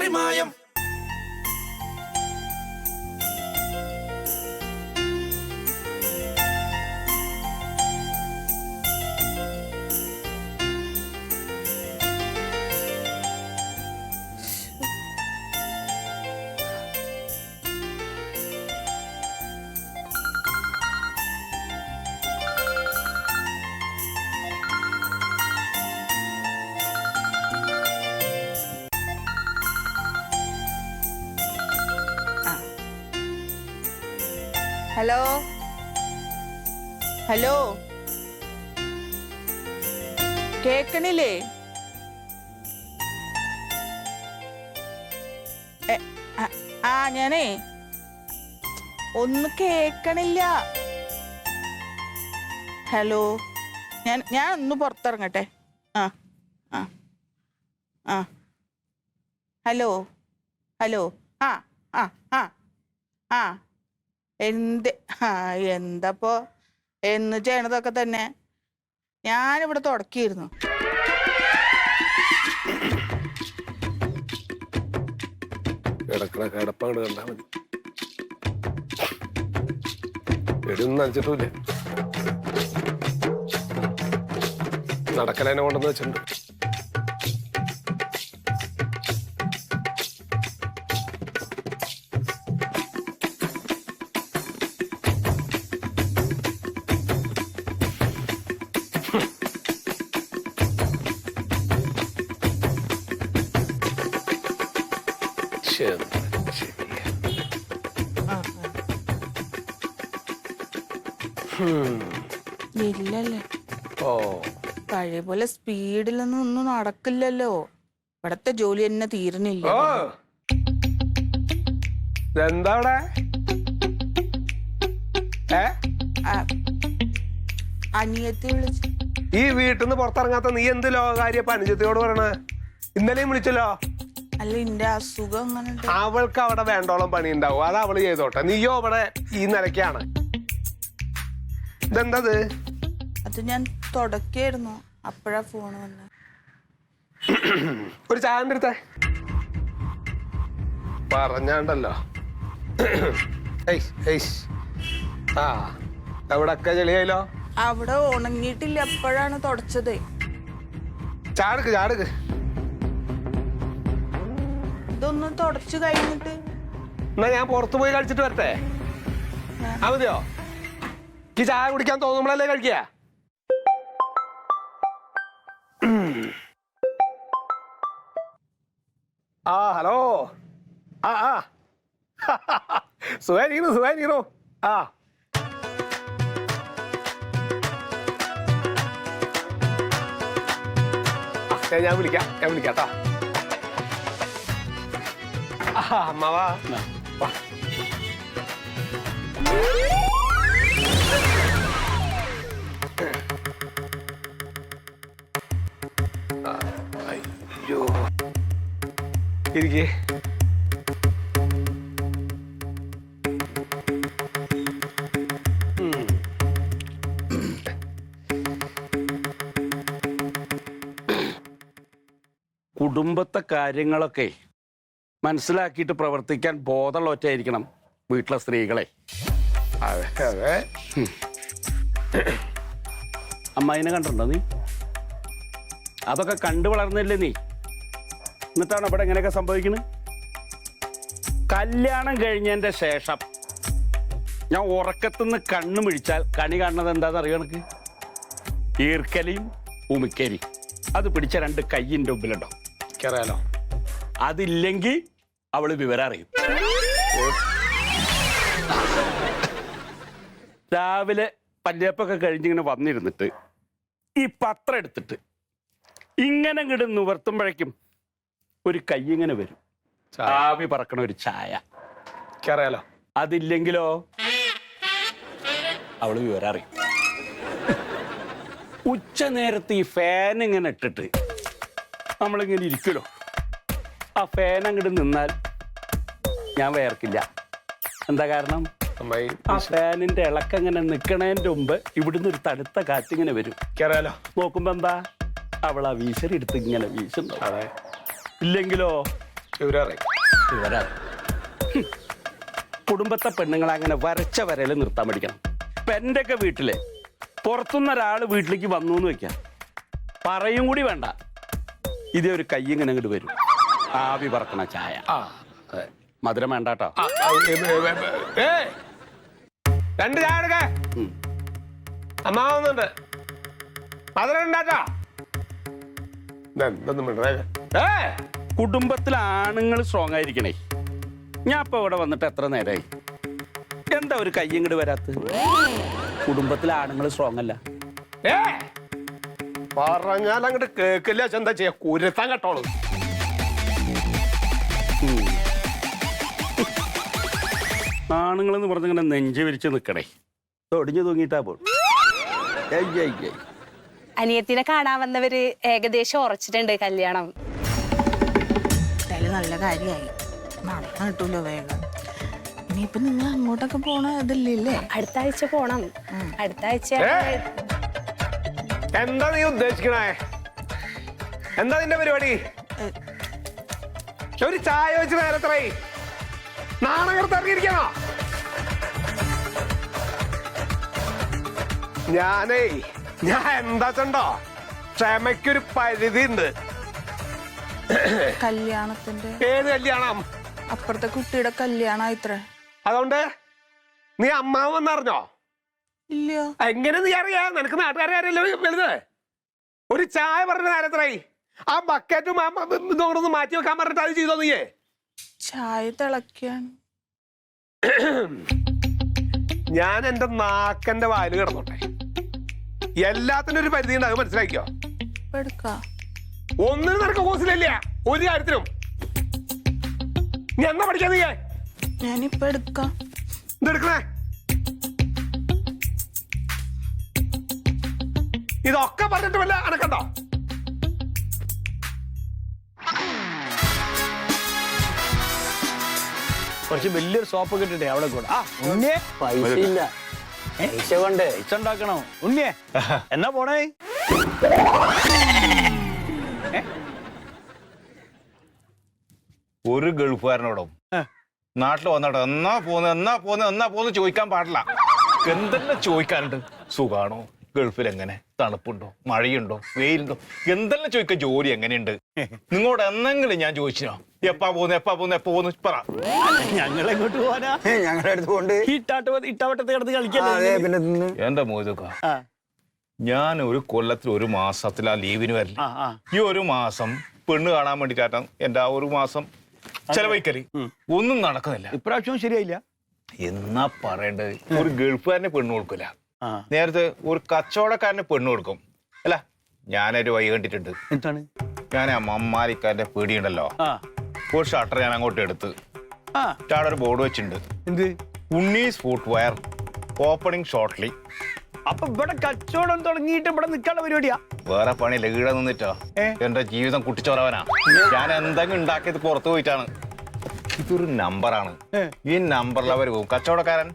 പാറിമായം hello? Hello? കേക്കണില്ലേ? ആ ഞാനേ ഒന്ന് കേക്കണില്ല. ഹലോ? ഞാൻ ഞാൻ ഒന്ന് പുറത്തിറങ്ങട്ടെ. ആ ആ ആ. ഹലോ? ഹലോ? ആ ആ ആ ആ. എന്ത്? ആ എന്തപ്പോ? എന്ന് ചെയ്യണതൊക്കെ തന്നെ. ഞാനിവിടെ തുടക്കിയിരുന്നു. കിടക്കണ കിടപ്പാണ് കണ്ടാ മതി. എടിയൊന്നും നനച്ചിട്ടില്ല നടക്കലേനെ കൊണ്ടെന്ന് വെച്ചിട്ടുണ്ട്. ശരി ഇല്ലല്ലേ ഓ പഴയ പോലെ സ്പീഡിലൊന്നും ഒന്നും നടക്കില്ലല്ലോ. ഇവിടത്തെ ജോലി തന്നെ തീർന്നില്ല ഓ ഏ? അനിയത്തി വിളിച്ച് ഈ വീട്ടിൽ നിന്ന് പുറത്തിറങ്ങാത്ത നീ എന്ത് ലോകകാര്യ പനിജത്തിയോട് പറയണേ? ഇന്നലെയും വിളിച്ചല്ലോ? അല്ല എന്റെ അസുഖം അങ്ങനെ അവൾക്ക് അവിടെ വേണ്ടോളം പണി ഉണ്ടാവും അത് അവൾ ചെയ്തോട്ടെ. നീയോ അവിടെ ഈ നിലയ്ക്കാണ്. ഇതെന്തത്? അത് ഞാൻ തുടക്കായിരുന്നു അപ്പോഴാ ഫോൺ വന്നത് ഒരു ചായ പറഞ്ഞാണ്ടല്ലോ. ആ എവിടൊക്കെ ചെളിയായില്ലോ അവിടെ ഉണങ്ങിയിട്ടില്ല. അപ്പോഴാണ് തുടച്ചത്. ചാടുക്ക് ചാടുക്ക് ഇതൊന്ന് തുടച്ചു കഴിഞ്ഞിട്ട്. എന്നാ ഞാൻ പുറത്തു പോയി കഴിച്ചിട്ട് വരട്ടെ? ആ മതിയോ? ഈ ചായ കുടിക്കാൻ തോന്നുമ്പോഴല്ലേ കഴിക്കുക? ആ ഹലോ. ആ ആ. സുഖായിരിക്കുന്നു സുഖായിരിക്കുന്നു ആ ഞാൻ- വിളിക്കാം ഞാൻ വിളിക്കാം കേട്ടോ. അമ്മാവാ അയ്യോ. ഇരിക്കേ. കുടുംബത്തെ കാര്യങ്ങളൊക്കെ മനസ്സിലാക്കിയിട്ട് പ്രവർത്തിക്കാൻ ബോധമുള്ള ഒറ്റയായിരിക്കണം വീട്ടിലെ സ്ത്രീകളെ. അതെ. അതെ അമ്മായിനെ കണ്ടിട്ടുണ്ടോ നീ? അതൊക്കെ കണ്ടു വളർന്നില്ലേ നീ? എന്നിട്ടാണ് അവിടെ എങ്ങനെയൊക്കെ സംഭവിക്കുന്നത് കല്യാണം കഴിഞ്ഞതിന്റെ ശേഷം ഞാൻ ഉറക്കത്തുനിന്ന് കണ്ണു മിഴിച്ചാൽ കണി കാണുന്നത് എന്താണെന്ന് അറിയോ എനിക്ക് ഈർക്കലിയും ഉമിക്കലിയും അത് പിടിച്ച രണ്ട് കയ്യിന്റെ മുമ്പിലുണ്ടോ? എനിക്കറിയാലോ. അതില്ലെങ്കിൽ അവൾ വിവരം അറിയും. രാവിലെ പല്ലിയപ്പൊക്കെ കഴിഞ്ഞിങ്ങനെ വന്നിരുന്നിട്ട് ഈ പത്രം എടുത്തിട്ട് ഇങ്ങനെ ഇങ്ങോട്ട് നിവർത്തുമ്പോഴേക്കും ഒരു കൈ ഇങ്ങനെ വരും. ചാവി ആവി പറക്കണ ഒരു ചായ. അറിയാലോ അതില്ലെങ്കിലോ അവൾ വിവരം അറിയും. ഉച്ച നേരത്ത് ഈ ഫാൻ ഇങ്ങനെ ഇട്ടിട്ട് നമ്മളിങ്ങനെ ഇരിക്കുമല്ലോ ആ ഫാൻ അങ്ങോട്ട് നിന്നാൽ ഞാൻ വേർക്കില്ല. എന്താ കാരണം? ആ ഫാനിന്റെ ഇളക്കം ഇങ്ങനെ നിക്കണേന്റെ മുമ്പ് ഇവിടുന്ന് ഒരു തണുത്ത കാറ്റ് ഇങ്ങനെ വരും. എനിക്കറിയാലോ. നോക്കുമ്പോ എന്താ? അവൾ ആ വീശറി എടുത്ത് ഇങ്ങനെ വീശുന്നു. അതെ. ഇല്ലെങ്കിലോ. കുടുംബത്തെ പെണ്ണുങ്ങളെ അങ്ങനെ വരച്ച വരയിൽ നിർത്താൻ പഠിക്കണം. ഇപ്പൊ എന്റെയൊക്കെ വീട്ടിൽ പുറത്തുനിന്ന് ഒരാൾ വീട്ടിലേക്ക് വന്നു എന്ന് വെക്കാം. പറയും കൂടി വേണ്ട. ഇതേ ഒരു കൈ ഇങ്ങനെ അങ്ങോട്ട് വരും. ആവി പറക്കണ ചായ. ആ. അതെ. മധുരം വേണ്ടാട്ടോ. ആ, ആ, ഏ, ഏ, ഏ, ഏ. രണ്ട് ചായ എടുക്കേ. ഉം. അമ്മാവുന്നുണ്ട്. മധുരം ഉണ്ടാക്കാ. ഏ. കുടുംബത്തിൽ ആണുങ്ങൾ സ്ട്രോങ് ആയിരിക്കണേ. ഞാൻ ഇപ്പൊ ഇവിടെ വന്നിട്ട് എത്ര നേരമായി എന്താ ഒരു കൈ ഇങ്ങോട്ട് വരാത്ത കുടുംബത്തിൽ ആണുങ്ങൾ സ്ട്രോങ് അല്ല. ഏ. പറഞ്ഞാൽ അങ്ങോട്ട് കേക്കില്ല എന്താ ചെയ്യാ? കുരുത്താൻ കേട്ടോളൂ. ആണുങ്ങൾ എന്ന് പറഞ്ഞിങ്ങനെ നെഞ്ച് വിരിച്ച് നിൽക്കണേ ഒടിഞ്ഞു തൂങ്ങിയിട്ടാ പോ അനിയത്തിനെ കാണാൻ വന്നവര് ഏകദേശം ഉറച്ചിട്ടുണ്ട് കല്യാണം. നല്ല കാര്യമായി. നടക്കാൻ കിട്ടൂലോ വേഗം. ഇനിയിപ്പൊ നിങ്ങൾ അങ്ങോട്ടൊക്കെ പോണ ഇതില്ലേ അടുത്ത ആഴ്ച പോണം. അടുത്ത ആഴ്ച? എന്താ നീ ഉദ്ദേശിക്കണേ? എന്താ നിന്റെ പരിപാടി? ഒരു ചായ വെച്ച് നേരത്രേ നാണകർത്ത് ഇറങ്ങിയിരിക്കണോ ഞാനേ ഞാൻ എന്താ ചണ്ടോ? ക്ഷമയ്ക്കൊരു പരിധി ഉണ്ട് കല്യാണത്തിന്റെ ഏത് കല്യാണം? അപ്പുറത്തെ കുട്ടിയുടെ കല്യാണ ഇത്ര. അതുകൊണ്ട് നീ അമ്മാവ് വന്നറിഞ്ഞോ ഇല്ല എങ്ങനെ നീ അറിയാ? നിനക്ക് നാട്ടുകാരെ അറിയല്ലോ വലുത്? ഒരു ചായ പറഞ്ഞ നേരത്രേ ആ ബക്കറ്റും ആ മ- ഇതോടൊന്ന് മാറ്റി വെക്കാൻ പറഞ്ഞിട്ട് അത് ചെയ്തോ നീയേ? ചായ തിളക്കാണ് ഞാൻ എന്റെ നാക്കന്റെ വായിൽ കിടന്നോട്ടെ. എല്ലാത്തിനും ഒരു പരിധി ഉണ്ടാകും മനസ്സിലാക്കിയോ? ഒന്നിനും നടക്ക കോസിലില്ല ഒരു കാര്യത്തിനും. നീ എന്നാ പഠിക്കാ നീയേ ഞാനിപ്പൊ എടുക്കാം. ഇതെടുക്കണേ. ഇതൊക്കെ പറഞ്ഞിട്ട് വല്ല അനക്കണ്ടോ? കുറച്ച് വലിയൊരു സോപ്പ് കിട്ടിട്ടെ അവിടെ കൂടെ. ആ ഉണ്ണിയെ. പൈസ ഇല്ല. പൈസ കൊണ്ട്. പൈസ ഉണ്ടാക്കണോ ഉണ്ണിയെ എന്നാ പോണേ? ഒരു ഗൾഫുകാരനോടും നാട്ടിൽ വന്നോട്ടെ എന്നാ പോന്ന് എന്നാ പോന്ന് എന്നാ പോന്ന് ചോദിക്കാൻ പാടില്ല. എന്തെല്ലാം ചോദിക്കാനുണ്ട്? സുഖാണോ? ഗൾഫിൽ എങ്ങനെ? തണുപ്പുണ്ടോ? മഴയുണ്ടോ? വെയിലുണ്ടോ? എന്തെല്ലാം ചോദിക്കാൻ ജോലി എങ്ങനെയുണ്ട്? നിങ്ങളോട് എന്നെങ്കിലും ഞാൻ ചോദിച്ചോ എപ്പാ പോകുന്നു എപ്പാ പോകുന്നു എപ്പോ പോകുന്നു പറ. ഞങ്ങൾ എങ്ങോട്ട് പോവാനാ ഞങ്ങളുടെ അടുത്ത് കൊണ്ട് ഇട്ടാട്ട് ഇട്ടാവട്ടത്ത് കിടന്ന് അതെ കളിക്കല്ലേ പിന്നെ എന്റെ മോചക്ക ഞാൻ ഒരു കൊല്ലത്തിൽ ഒരു മാസത്തിൽ ആ ലീവിന് വരില്ല. ഈ ഒരു മാസം പെണ്ണ് കാണാൻ വേണ്ടിട്ടാണ് എന്റെ ആ ഒരു മാസം ചെലവഴിക്കൽ. ഒന്നും നടക്കുന്നില്ല. ഇപ്രാവശ്യവും ശരിയായില്ല? എന്നാ പറയണ്ടത്? ഒരു ഗൾഫുകാരനെ പെണ്ണ് കൊടുക്കില്ല നേരത്തെ ഒരു കച്ചവടക്കാരനെ പെണ്ണ് കൊടുക്കും. അല്ല ഞാനൊരു വഴി കണ്ടിട്ടുണ്ട്. എന്താണ്? ഞാൻ ആ മമ്മാലിക്കാരന്റെ പീടിയുണ്ടല്ലോ. ഒരു ഷട്ടർ ഞാൻ അങ്ങോട്ട് എടുത്ത്. ആ. ഒരു ബോർഡ് വെച്ചിട്ടുണ്ട്. എന്ത്? Unnis food wear opening shortly. അപ്പൊ ഇവിടെ കച്ചവടം തുടങ്ങിയിട്ട് ഇവിടെ നിൽക്കാനുള്ള പരിപാടിയാ? വേറെ പണിയില്ല ഈടെ നിന്നിട്ടോ? എന്റെ ജീവിതം കുട്ടിച്ചോറവനാ. ഞാൻ എന്തെങ്കിലും ഉണ്ടാക്കിയത് പുറത്തു പോയിട്ടാണ്. ഇതൊരു നമ്പറാണ്. ഏ. ഈ നമ്പറിൽ അവർ പോകും കച്ചവടക്കാരൻ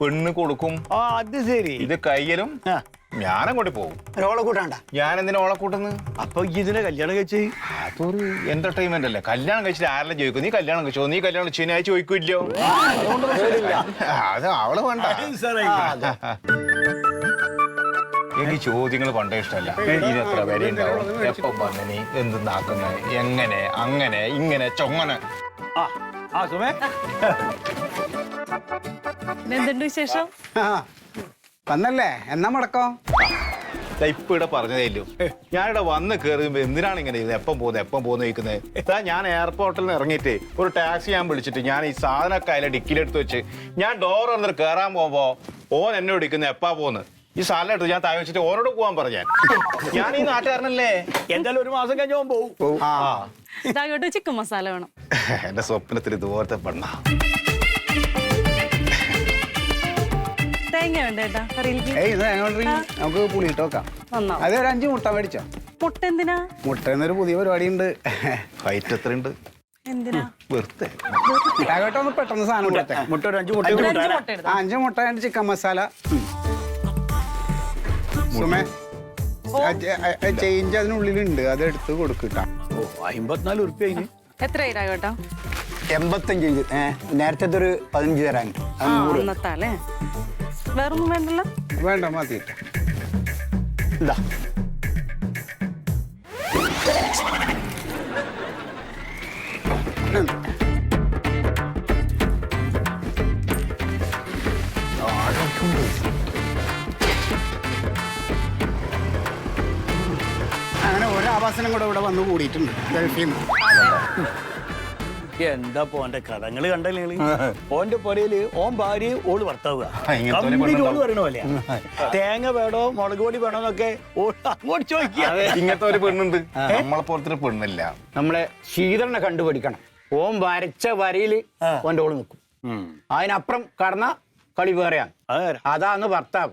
പെണ്ണ് കൊടുക്കും. ആ അത് ശരി. ഇത് കയ്യിലും ആ. ഞാനങ്ങോട്ട് പോകും ഒരോളെ കൂട്ടാണ്ട? ഞാൻ എന്തിനാ ഓളെ കൂട്ടുന്നത് അപ്പൊ ഇതിനെ കല്യാണം കഴിച്ച്? അതൊരു എന്റർടൈൻമെന്റ് അല്ലേ? കല്യാണം കഴിച്ചിട്ട് ആരെല്ലാം ചോദിക്കും? നീ കല്യാണം കഴിച്ചോ? നീ കല്യാണം ശനിയാഴ്ച ഞാൻ ചോദിക്കില്ലോ? അത് അവൾ വേണ്ട. എനിക്ക് ചോദ്യങ്ങൾ പണ്ടേ ഇഷ്ടമല്ല. ഇനി എത്ര പേര് ഉണ്ടാവും? എപ്പം വന്ന് എന്തുന്നാക്കുന്ന എന്ത് എങ്ങനെ? അങ്ങനെ? ഇങ്ങനെ? ചൊങ്ങനെ? ആ ആ സുമേ. എന്തുണ്ട് വിശേഷം? വന്നല്ലേ? എന്നാ മുടക്കോ? ഇപ്പൊ ഇവിടെ പറഞ്ഞതേല്ലോ ഞാനിവിടെ വന്ന് കയറുമ്പോ എന്തിനാണ് ഇങ്ങനെ ഇത് എപ്പം പോകുന്നത് എപ്പം പോകുന്നു ചോദിക്കുന്നത് ഇതാ ഞാൻ എയർപോർട്ടിൽ നിന്ന് ഇറങ്ങിയിട്ട് ഒരു ടാക്സി ഞാൻ വിളിച്ചിട്ട് ഞാൻ ഈ സാധനമൊക്കെ അതിലെ ഡിക്കിലെടുത്ത് വെച്ച് ഞാൻ ഡോർ വന്നിട്ട് കയറാൻ പോകുമ്പോ ഓൻ എന്നെ വിളിക്കുന്നത് എപ്പാ പോന്ന് ഈ സാധനം എടുത്ത് ഞാൻ താഴെ വെച്ചിട്ട് ഓനോട് പോകാൻ പറഞ്ഞാൽ ഞാൻ. ഈ നാട്ടുകാരനല്ലേ? എന്തായാലും ഒരു മാസം കഴിഞ്ഞ് പോകും ആ. ചിക്കൻ മസാല വേണം. എന്റെ സ്വപ്നത്തിൽ ഇതുപോലത്തെ പെണ്ണ. തേങ്ങ വേണ്ട ഏട്ടാ കറിയിലേക്ക് ഏയ് ഇത് ഞങ്ങൾ നമുക്ക് പുളിയിട്ട് വെക്കാം. നന്നാവും അത് ഒരു അഞ്ച് മുട്ട മേടിച്ചോ. മുട്ട എന്തിനാ? മുട്ട എന്നൊരു പുതിയ പരിപാടി ഉണ്ട് ഹൈറ്റ് എത്രയുണ്ട്? എന്തിനാ? വെറുതെ. ഒന്ന് പെട്ടെന്ന് സാധനം കൊടുത്തേ. മുട്ട ഒരു അഞ്ച് മുട്ട അഞ്ച് മുട്ട എടുത്തോ ആ, അഞ്ച് മുട്ട രണ്ട് ചിക്കൻ മസാല. സുമേ ചേഞ്ച് അതിനുള്ളിലുണ്ട്. അത് എടുത്ത് കൊടുക്കട്ടാ ഓ അമ്പത്തിനാല് ഉറുപ്പ്യ അതിന്. എത്രയായി രാഘവേട്ടാ എൺപത്തഞ്ച് ഇഞ്ച്. ഏ നേരത്തെ ഒരു പതിനഞ്ച് തരാൻ. അത് നൂറ്. അന്നത്താലേ വേറൊന്നും വേണ്ടല്ലോ? വേണ്ട മതി. ഇതാ. അങ്ങനെ ഒരു ആവാസനം കൂടെ ഇവിടെ വന്നു കൂടിയിട്ടുണ്ട് ഗൾഫിൽ നിന്ന്. എന്താ പോന്റെ കടങ്ങൾ കണ്ടല്ലേ നിങ്ങൾ? ഓന്റെ പൊരയിൽ ഓൻ ഭാര്യ ഓൾ ഭർത്താവുക. ആ, ഇങ്ങനത്തെ ഒരു കംപ്ലീറ്റ് ഓൾ. പറയണ പോലെ തേങ്ങ വേണോ മുളക് പൊടി വേണോ എന്നൊക്കെ ഓൾ അങ്ങോട്ട് ചോദിക്കുക. ഇങ്ങനത്തെ ഒരു പെണ്ണുണ്ട്. നമ്മളെ പോലത്തെ ഒരു പെണ്ണില്ല. നമ്മളെ ശീതളിനെ കണ്ടുപിടിക്കണം. ഓം വരച്ച വരയിൽ ഓന്റെ ഓൾ നിൽക്കും. അതിനപ്പുറം കടന്ന കളി വേറെയാണ്. അതെ അതാന്ന് ഭർത്താവ്.